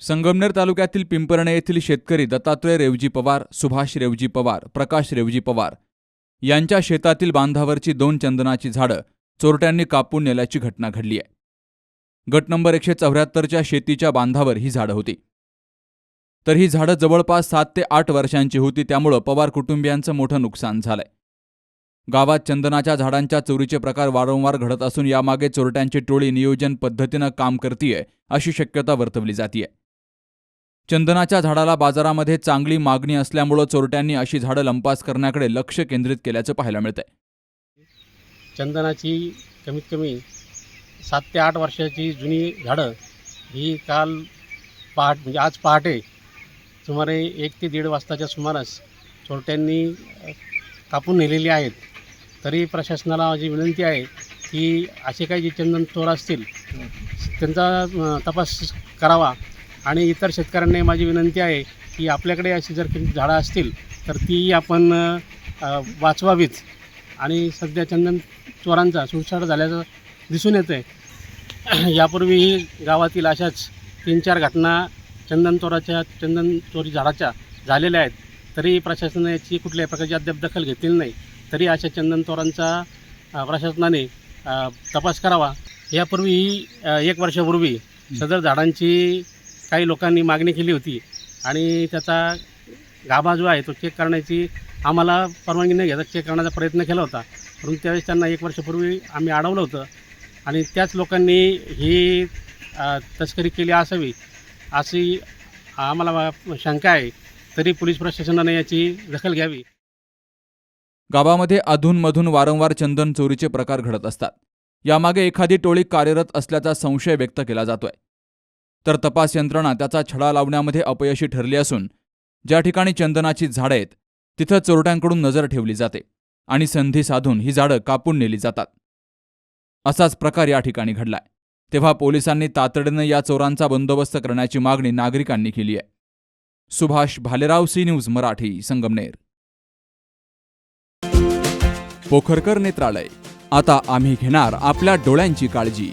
संगमनेर तालुक्यातील पिंपरणे येथील शेतकरी दत्तात्रय रेवजी पवार सुभाष रेवजी पवार प्रकाश रेवजी पवार यांच्या शेतातील बांधावरची दोन चंदनाची झाडं चोरट्यांनी कापून नेल्याची घटना घडली आहे. गट नंबर एकशे चौऱ्याहत्तरच्या शेतीच्या बांधावर ही झाडं होती. तर ही झाडं जवळपास सात ते आठ वर्षांची होती त्यामुळं पवार कुटुंबियांचं मोठं नुकसान झालंय. गावात चंदनाच्या झाडांच्या चोरीचे प्रकार वारंवार घडत असून यामागे चोरट्यांची टोळी नियोजन पद्धतीनं काम करतीये अशी शक्यता वर्तवली जातीये. चंदनाच्या झाडाला बाजारामध्ये चांगली मागणी असल्यामुळं चोरट्यांनी अशी झाडं लंपास करण्याकडे लक्ष केंद्रित केल्याचं पाहायला मिळतंय. चंदनाची कमीत कमी सात ते आठ वर्षाची जुनी झाडं ही काल पहाट म्हणजे आज पहाटे सुमारे एक ते दीड वाजताच्या सुमारास चोरट्यांनी कापून नेलेली आहेत. तरी प्रशासनाला माझी विनंती आहे की असे काही जे चंदन चोर असतील त्यांचा तपास करावा. आणि इतर शेतकऱ्यांनाही माझी विनंती आहे की आपल्याकडे अशी जर किती झाडं असतील तर ती आपण वाचवावीच आणि सध्या चंदन चोरांचा सुळसाट झाल्याचं दिसून येतं आहे यापूर्वीही गावातील अशाच तीन चार घटना चंदन चोराच्या चंदन चोरी झाडाच्या झालेल्या आहेत. तरी प्रशासनाची कुठल्याही प्रकारची अद्याप दखल घेतलेली नाही. तरी अशा चंदन चोरांचा प्रशासनाने तपास करावा. यापूर्वीही एक वर्षापूर्वी सदर झाडांची काही लोकांनी मागणी केली होती आणि त्याचा गाभा जो आहे तो चेक करण्याची आम्हाला परवानगी न घेता चेक करण्याचा प्रयत्न केला होता. परंतु त्यावेळेस त्यांना एक वर्षापूर्वी आम्ही अडवलं होतं. आणि त्याच लोकांनी ही तस्करी केली असावी अशी आम्हाला शंका आहे. तरी पोलीस प्रशासनाने याची दखल घ्यावी. गावामध्ये अधूनमधून वारंवार चंदन चोरीचे प्रकार घडत असतात. यामागे एखादी टोळी कार्यरत असल्याचा संशय व्यक्त केला जातोय. तर तपास यंत्रणा त्याचा छडा लावण्यामध्ये अपयशी ठरली असून ज्या ठिकाणी चंदनाची झाडं आहेत तिथं चोरट्यांकडून नजर ठेवली जाते आणि संधी साधून ही झाडं कापून नेली जातात. असाच प्रकार या ठिकाणी घडलाय. तेव्हा पोलिसांनी तातडीनं या चोरांचा बंदोबस्त करण्याची मागणी नागरिकांनी केली आहे. Subhash Bhalerao C news Marathi Sangamner. Pokharkar Netralaya. आता आम्ही घेणार आपल्या डोळ्यांची काळजी.